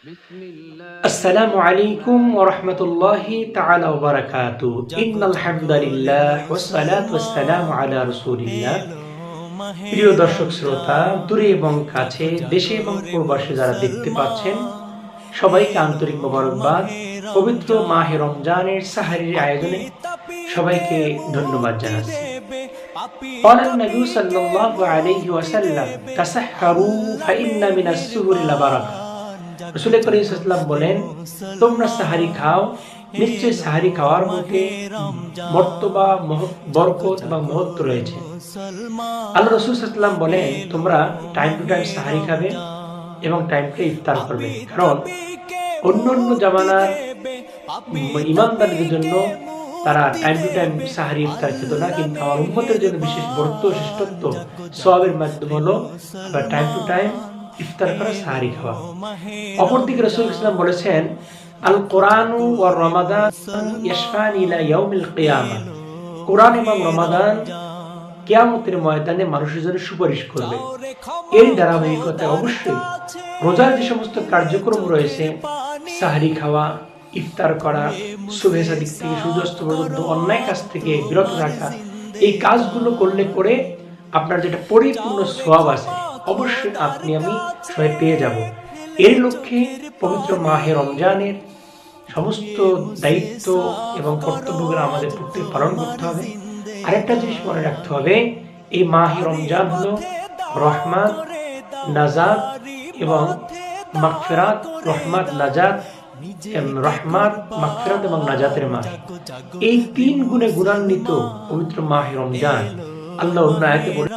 بسم الله السلام عليكم ورحمة الله تعالى وبركاته إن الحمد لله والصلاة والسلام على رسول الله প্রিয় দর্শক শ্রোতা দূরে এবং কাছে দেশে এবং প্রবাসে যারা দেখতে পাচ্ছেন সবাইকে আন্তরিক মোবারকবাদ পবিত্র মাহে রমজানের সাহারির আয়োজনে সবাইকে ধন্যবাদ জানাচ্ছি قال النبي صلى الله عليه وسلم تسحروا فإن من السهر لبركة রসুল করিম বলেন, তোমরা সাহারি খাও নিশ্চয় সাহারি খাওয়ার মধ্যে মর্তবা বরকত এবং মহত্ব রয়েছে। আল্লাহ রসুল সাল্লাম বলেন, তোমরা টাইম টু টাইম সাহারি খাবে এবং টাইম টু ইফতার করবে। কারণ অন্য অন্য জামানার ইমানদারদের জন্য তারা টাইম টু টাইম সাহারি ইফতার খেত না। কিন্তু আমার উম্মতের জন্য বিশেষ বর্ত শ্রেষ্ঠত্ব সবের মাধ্যম হলো টাইম টু টাইম ইফতার করা সাহারি খাওয়া। অপরদিকে রসুল ইসলাম বলেছেন আল কোরআনু ও রমাদান ইয়াশফান ইলা ইয়াউমিল কিয়ামা। কোরআন এবং রমাদান কিয়ামতের ময়দানে মানুষের জন্য সুপারিশ করবে। এর ধারাবাহিকতায় অবশ্যই রোজার যে সমস্ত কার্যক্রম রয়েছে, সাহারি খাওয়া, ইফতার করা, শুভেচ্ছা দিক থেকে সূর্যাস্ত পর্যন্ত অন্যায় কাজ থেকে বিরত রাখা এই কাজগুলো করলে পরে আপনার যেটা পরিপূর্ণ সোয়াব আছে অবশ্যই আপনি আমি সবাই পেয়ে যাব। এর লক্ষ্যে পবিত্র মাহে রমজানের সমস্ত দায়িত্ব এবং কর্তব্যগুলো আমাদের প্রত্যেক পালন করতে হবে। আরেকটা জিনিস মনে রাখতে হবে এই মাহে রমজান হলো রহমান নাজাত এবং মাগফিরাত। রহমাত নাজাত এম, রহমাত মাগফিরাত এবং নাজাতের মাস। এই তিন গুণে গুণান্বিত পবিত্র মাহে রমজান। আল্লাহ অন্য আয়াতে বলে